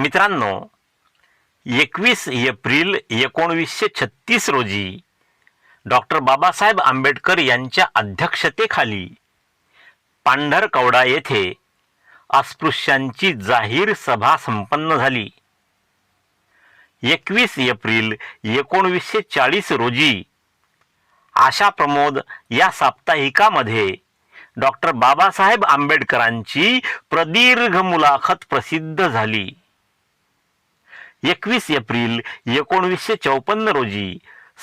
मित्रांनो एकवीस एप्रिल एकोणवीसशे छत्तीस रोजी डॉक्टर बाबासाहेब आंबेडकर यांच्या अध्यक्षतेखाली पांढरकवडा येथे अस्पृश्यांची जाहीर सभा संपन्न झाली. एकवीस एप्रिल एकोणवीसशे चाळीस रोजी आशा प्रमोद या साप्ताहिकामध्ये डॉक्टर बाबासाहेब आंबेडकरांची प्रदीर्घ मुलाखत प्रसिद्ध झाली. एकवीस एप्रिल एकोणवीसशे चौपन्न रोजी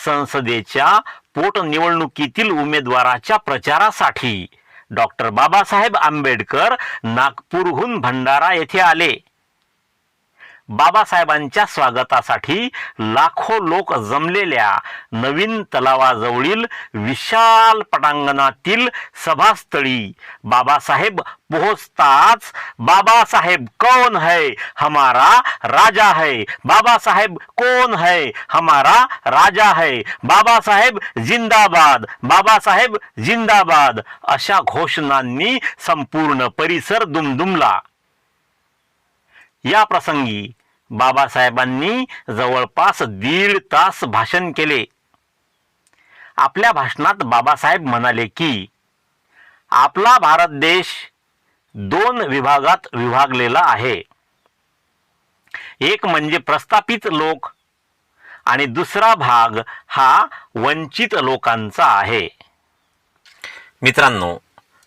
संसदेच्या पोटनिवडणुकीतील उमेदवाराच्या प्रचारासाठी डॉक्टर बाबासाहेब आंबेडकर नागपूरहून भंडारा येथे आले. बाबासाहेबांच्या स्वागतासाठी लाखो लोक जमलेल्या नवीन तलावाजवळील विशाल पटांगणातील सभास्थळी. बाबासाहेब पोहोचताच बाबासाहेब कौन है? हमारा राजा है. बाबासाहेब कोण है? हमारा राजा है. बाबासाहेब जिंदाबाद. बाबासाहेब जिंदाबाद. अशा घोषणांनी संपूर्ण परिसर दुमदुमला. या प्रसंगी बाबासाहेबांनी जवळपास दीड तास भाषण केले. आपल्या भाषणात बाबासाहेब म्हणाले की आपला भारत देश दोन विभागात विभागलेला आहे. एक म्हणजे प्रस्थापित लोक आणि दुसरा भाग हा वंचित लोकांचा आहे. मित्रांनो